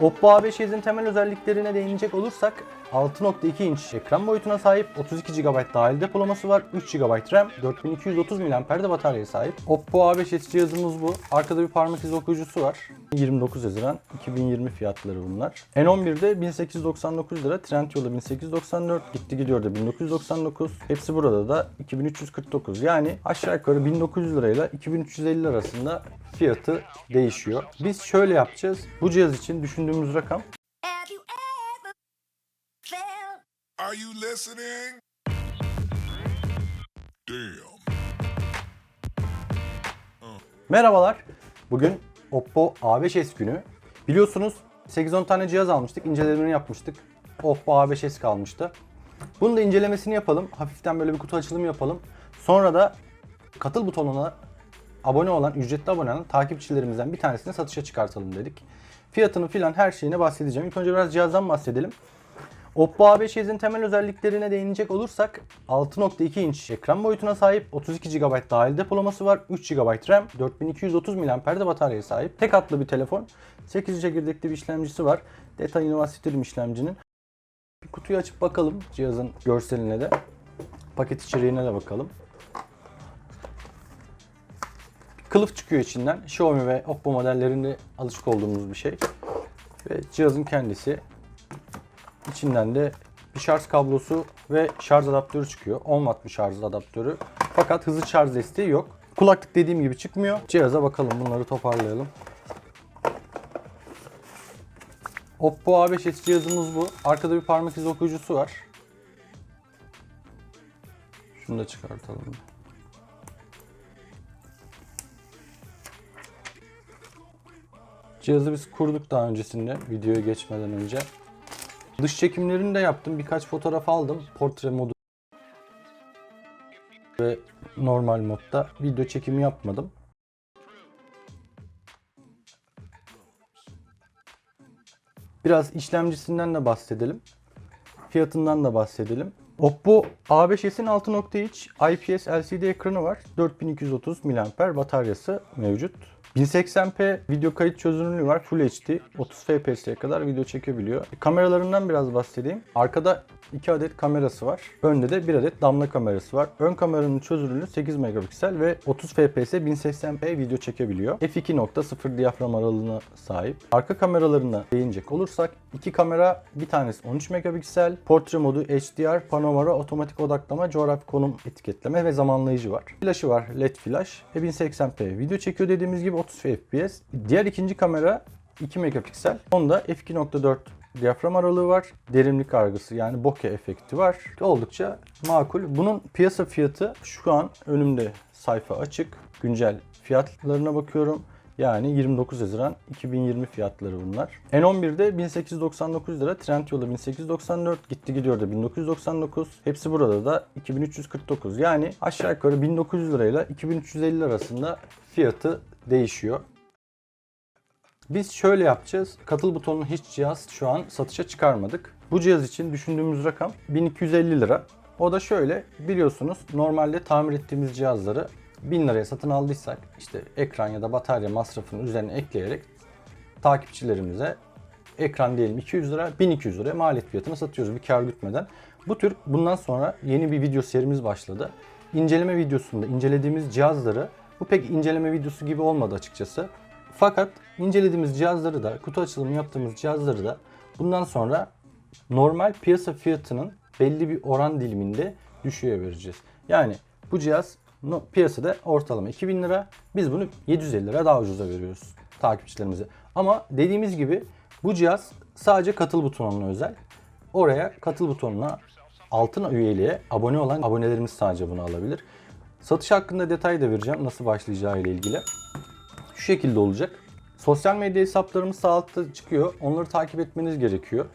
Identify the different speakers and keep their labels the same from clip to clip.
Speaker 1: Oppo A5s'in temel özelliklerine değinecek olursak 6.2 inç ekran boyutuna sahip, 32 GB dahil depolaması var, 3 GB RAM, 4230 mAh de bataryaya sahip. Oppo A5s cihazımız bu. Arkada bir parmak izi okuyucusu var. 29 Haziran 2020 fiyatları bunlar. N11'de 1899 lira, Trendyol'da 1894, gitti gidiyor da 1999. Hepsi burada da 2349. Yani aşağı yukarı 1900 lirayla 2350 arasında fiyatı değişiyor. Biz şöyle yapacağız. Bu cihaz için düşündüğümüz rakam
Speaker 2: ever felt
Speaker 3: Are you listening? Damn.
Speaker 1: Merhabalar. Bugün Oppo A5s günü. Biliyorsunuz 8-10 tane cihaz almıştık. incelemelerini yapmıştık. Oppo A5s kalmıştı. Bunun da incelemesini yapalım. Hafiften böyle bir kutu açılımı yapalım. Sonra da katıl butonuna abone olan, ücretli abone olan takipçilerimizden bir tanesini satışa çıkartalım dedik. Fiyatını filan her şeyine bahsedeceğim. İlk önce biraz cihazdan bahsedelim. Oppo A5s'in temel özelliklerine değinecek olursak 6.2 inç ekran boyutuna sahip, 32 GB dahil depolaması var, 3 GB RAM, 4230 mAh de bataryaya sahip. Tek hatlı bir telefon, 8 çekirdekli bir işlemcisi var. Detayını bahsederim işlemcinin. Bir kutuyu açıp bakalım cihazın görseline de. Paket içeriğine de bakalım. Kılıf çıkıyor içinden. Xiaomi ve Oppo modellerinde alışık olduğumuz bir şey. Ve cihazın kendisi İçinden de bir şarj kablosu ve şarj adaptörü çıkıyor. 10 watt bir şarj adaptörü. Fakat hızlı şarj desteği yok. Kulaklık dediğim gibi çıkmıyor. Cihaza bakalım bunları toparlayalım. Oppo A5s cihazımız bu. Arkada bir parmak izi okuyucusu var. Şunu da çıkartalım. Cihazı biz kurduk daha öncesinde videoya geçmeden önce. Dış çekimlerini de yaptım. Birkaç fotoğraf aldım. Portre modu ve normal modda video çekimi yapmadım. Biraz işlemcisinden de bahsedelim. Fiyatından da bahsedelim. Oppo A5s'in 6.3 IPS LCD ekranı var. 4230 mAh bataryası mevcut. 1080p video kayıt çözünürlüğü var. Full HD. 30 FPS'ye kadar video çekebiliyor. Kameralarından biraz bahsedeyim. Arkada 2 adet kamerası var. Önde de 1 adet damla kamerası var. Ön kameranın çözünürlüğü 8 megapiksel ve 30 FPS 1080p video çekebiliyor. f2.0 diyafram aralığına sahip. Arka kameralarına değinecek olursak iki kamera bir tanesi 13 megapiksel. Portre modu HDR, panorama, otomatik odaklama, coğrafi konum etiketleme ve zamanlayıcı var. Flaşı var LED flash ve 1080p video çekiyor dediğimiz gibi 30 FPS. Diğer ikinci kamera 2 megapiksel. Onda f2.4 diyafram aralığı var. Derinlik argısı yani bokeh efekti var. Oldukça makul. Bunun piyasa fiyatı şu an önümde sayfa açık. Güncel fiyatlarına bakıyorum. Yani 29 Haziran 2020 fiyatları bunlar. N11'de 1899 lira, Trendyol'da 1894, gitti gidiyor da 1999. Hepsi burada da 2349. Yani aşağı yukarı 1900 lirayla 2350 arasında fiyatı değişiyor. Biz şöyle yapacağız. Katıl butonunu hiç cihaz şu an satışa çıkarmadık. Bu cihaz için düşündüğümüz rakam 1250 lira. O da şöyle biliyorsunuz normalde tamir ettiğimiz cihazları 1000 liraya satın aldıysak işte ekran ya da batarya masrafını üzerine ekleyerek takipçilerimize ekran diyelim 200 lira 1200 liraya maliyet fiyatına satıyoruz bir kar gütmeden. Bu tür bundan sonra yeni bir video serimiz başladı. İnceleme videosunda incelediğimiz cihazları bu pek inceleme videosu gibi olmadı açıkçası. Fakat incelediğimiz cihazları da kutu açılımı yaptığımız cihazları da bundan sonra normal piyasa fiyatının belli bir oran diliminde düşüğe vereceğiz. Yani bu cihaz piyasada ortalama 2000 lira. Biz bunu 750 lira daha ucuza veriyoruz takipçilerimize. Ama dediğimiz gibi bu cihaz sadece katıl butonuna özel. Oraya katıl butonuna altın üyeliğe abone olan abonelerimiz sadece bunu alabilir. Satış hakkında detay da vereceğim nasıl başlayacağı ile ilgili. Şu şekilde olacak. Sosyal medya hesaplarımız sağ altta çıkıyor. Onları takip etmeniz gerekiyor.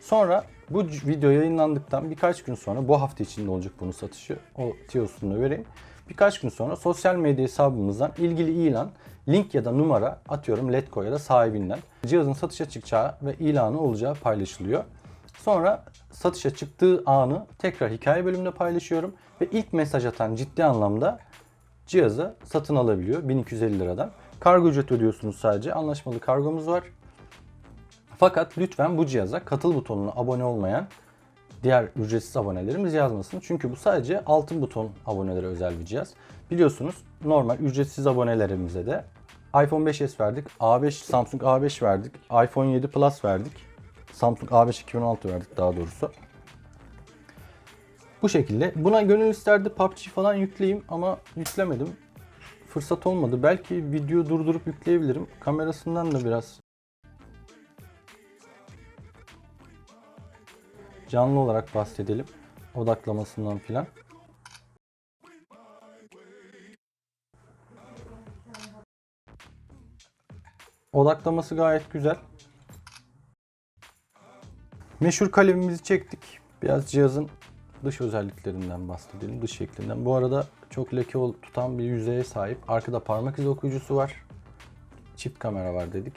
Speaker 1: Sonra bu video yayınlandıktan birkaç gün sonra bu hafta içinde olacak bunun satışı. O tiyosunu vereyim. Birkaç gün sonra sosyal medya hesabımızdan ilgili ilan, link ya da numara atıyorum Letgo ya da sahibinden cihazın satışa çıkacağı ve ilanı olacağı paylaşılıyor. Sonra satışa çıktığı anı tekrar hikaye bölümünde paylaşıyorum ve ilk mesaj atan ciddi anlamda cihazı satın alabiliyor 1250 liradan. Kargo ücreti ödüyorsunuz sadece. Anlaşmalı kargomuz var. Fakat lütfen bu cihaza katıl butonuna abone olmayan diğer ücretsiz abonelerimiz yazmasın. Çünkü bu sadece altın buton abonelere özel bir cihaz. Biliyorsunuz normal ücretsiz abonelerimize de iPhone 5s verdik, A5 Samsung A5 verdik, iPhone 7 Plus verdik. Samsung A5 2016 verdik daha doğrusu. Bu şekilde. Buna gönül isterdi PUBG falan yükleyeyim ama yüklemedim. Fırsat olmadı. Belki video durdurup yükleyebilirim. Kamerasından da biraz canlı olarak bahsedelim. Odaklamasından filan. Odaklaması gayet güzel. Meşhur kalemimizi çektik. Biraz cihazın dış özelliklerinden bahsedelim. Dış şeklinden. Bu arada çok leke tutan bir yüzeye sahip. Arkada parmak izi okuyucusu var. Çift kamera var dedik.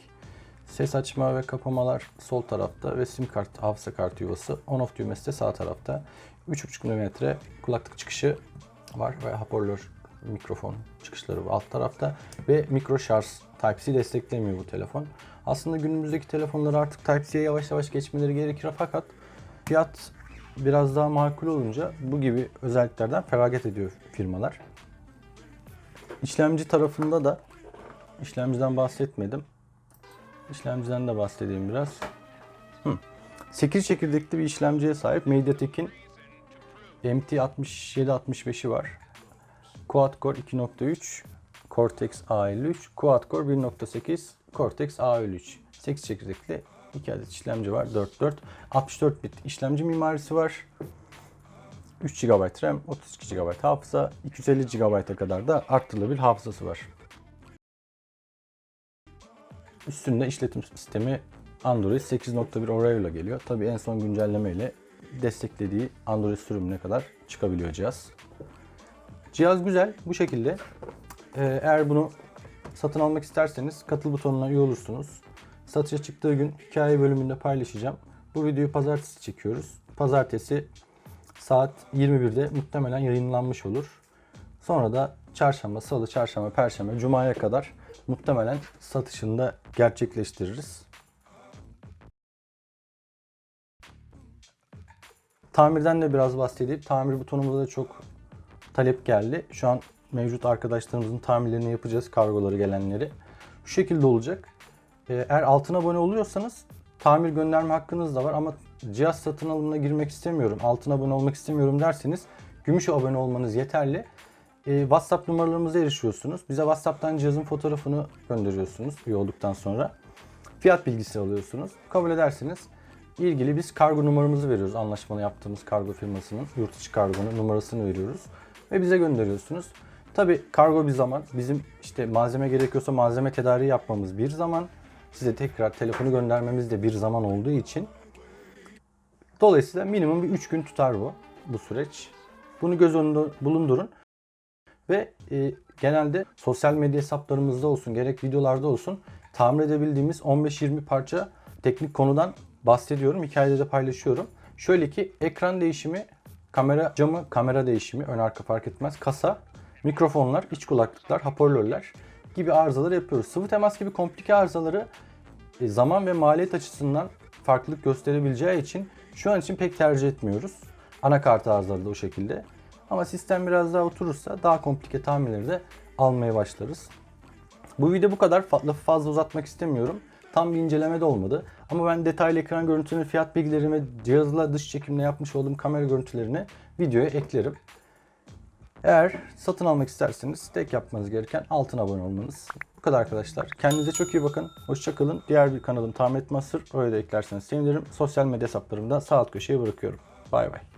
Speaker 1: Ses açma ve kapamalar sol tarafta ve sim kart, hafıza kartı yuvası. On off düğmesi de sağ tarafta. 3.5 mm kulaklık çıkışı var ve hoparlör mikrofon çıkışları alt tarafta ve mikro şarj Type-C desteklemiyor bu telefon. Aslında günümüzdeki telefonlar artık Type-C'ye yavaş yavaş geçmeleri gerekir fakat fiyat biraz daha makul olunca bu gibi özelliklerden feragat ediyor firmalar. İşlemci tarafında da işlemciden bahsetmedim. İşlemciden de bahsedeyim biraz. Hı. 8 çekirdekli bir işlemciye sahip MediaTek'in MT6765'i var. Quad-Core 2.3, Cortex A53, Quad-Core 1.8, Cortex A53. 8 çekirdekli 2 adet işlemci var. 4.4. 64 bit işlemci mimarisi var. 3 GB RAM, 32 GB hafıza, 250 GB'a kadar da arttırılabilir hafızası var. Üstünde işletim sistemi Android 8.1 Oreo ile geliyor. Tabii en son güncelleme ile desteklediği Android sürümüne kadar çıkabiliyor cihaz. Cihaz güzel bu şekilde. Ee, eğer bunu satın almak isterseniz katıl butonuna üye olursunuz. Satışa çıktığı gün hikaye bölümünde paylaşacağım. Bu videoyu pazartesi çekiyoruz. Pazartesi saat 21'de muhtemelen yayınlanmış olur. Sonra da çarşamba, salı, çarşamba, perşembe, cumaya kadar muhtemelen satışını da gerçekleştiririz. Tamirden de biraz bahsedeyim. Tamir butonumuza da çok talep geldi. Şu an mevcut arkadaşlarımızın tamirlerini yapacağız. Kargoları gelenleri. Şu şekilde olacak. Ee, Eğer altın abone oluyorsanız tamir gönderme hakkınız da var ama cihaz satın alımına girmek istemiyorum, altın abone olmak istemiyorum derseniz gümüş abone olmanız yeterli. Ee, WhatsApp numaralarımıza erişiyorsunuz. Bize WhatsApp'tan cihazın fotoğrafını gönderiyorsunuz üye olduktan sonra. Fiyat bilgisi alıyorsunuz. Kabul ederseniz ilgili biz kargo numaramızı veriyoruz. Anlaşmalı yaptığımız kargo firmasının yurt içi kargonun numarasını veriyoruz. Ve bize gönderiyorsunuz. Tabi kargo bir zaman, bizim işte malzeme gerekiyorsa malzeme tedariği yapmamız bir zaman, size tekrar telefonu göndermemiz de bir zaman olduğu için dolayısıyla minimum bir 3 gün tutar bu bu süreç. Bunu göz önünde bulundurun. Ve e, genelde sosyal medya hesaplarımızda olsun, gerek videolarda olsun tamir edebildiğimiz 15-20 parça teknik konudan bahsediyorum. Hikayede de paylaşıyorum. Şöyle ki ekran değişimi, kamera camı, kamera değişimi, ön arka fark etmez, kasa, mikrofonlar, iç kulaklıklar, hoparlörler gibi arızaları yapıyoruz. Sıvı temas gibi komplike arızaları e, zaman ve maliyet açısından farklılık gösterebileceği için şu an için pek tercih etmiyoruz. Anakart arızaları da o şekilde. Ama sistem biraz daha oturursa daha komplike tamirleri de almaya başlarız. Bu video bu kadar. Lafı fazla uzatmak istemiyorum. Tam bir inceleme de olmadı. Ama ben detaylı ekran görüntülerini, fiyat bilgilerimi, cihazla dış çekimle yapmış olduğum kamera görüntülerini videoya eklerim. Eğer satın almak isterseniz tek yapmanız gereken altın abone olmanız. Bu kadar arkadaşlar. Kendinize çok iyi bakın. Hoşçakalın. Diğer bir kanalım Tahmet Master. Oraya da eklerseniz sevinirim. Sosyal medya hesaplarımı da sağ alt köşeye bırakıyorum. Bay bay.